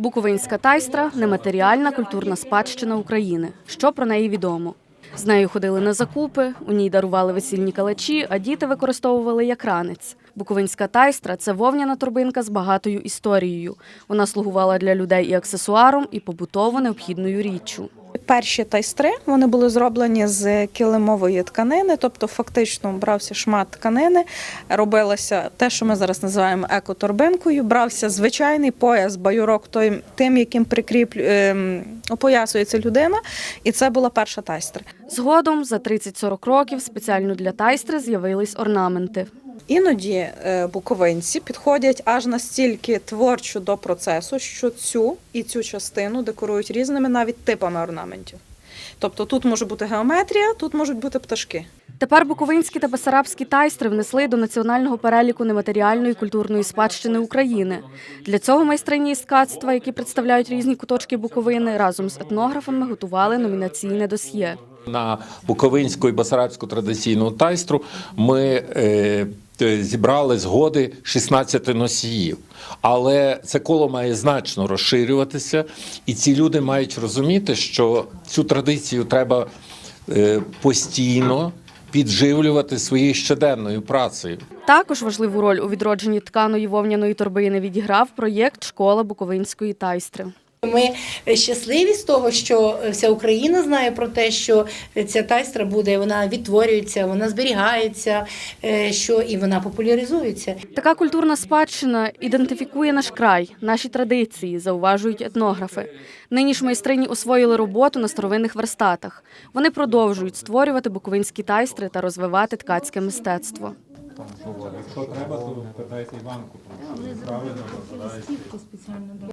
Буковинська тайстра нематеріальна культурна спадщина України. Що про неї відомо? З нею ходили на закупи, у ній дарували весільні калачі, а діти використовували як ранець. Буковинська тайстра це вовняна торбинка з багатою історією. Вона слугувала для людей і аксесуаром, і побутово необхідною річчю. Перші тайстри вони були зроблені з килимової тканини, тобто фактично брався шмат тканини, робилося те, що ми зараз називаємо екоторбинкою. Брався звичайний пояс, баюрок, той, тим, яким прикріплю ем, опоясується людина, і це була перша тайстра. Згодом, за 30-40 років, спеціально для тайстри з'явились орнаменти. Іноді е, буковинці підходять аж настільки творчо до процесу, що цю і цю частину декорують різними навіть типами орнаментів. Тобто тут може бути геометрія, тут можуть бути пташки. Тепер буковинські та бесарабські тайстри внесли до національного переліку нематеріальної культурної спадщини України. Для цього майстрині із ткацтва, які представляють різні куточки Буковини, разом з етнографами готували номінаційне досьє. На Буковинську і Басарабську традиційну тайстру ми е, зібрали згоди 16 носіїв. Але це коло має значно розширюватися, і ці люди мають розуміти, що цю традицію треба е, постійно підживлювати своєю щоденною працею. Також важливу роль у відродженні тканої вовняної торбини відіграв проєкт Школа Буковинської тайстри. Ми щасливі з того, що вся Україна знає про те, що ця тайстра буде, вона відтворюється, вона зберігається, е, що і вона популяризується. Така культурна спадщина ідентифікує наш край, наші традиції, зауважують етнографи. Нині ж майстрині освоїли роботу на старовинних верстатах. Вони продовжують створювати буковинські тайстри та розвивати ткацьке мистецтво. Якщо треба, то питайте Іванку, правильно розглядається.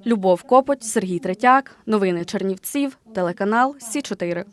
Любов Копоть, Сергій Третяк, новини Чернівців, телеканал Сі 4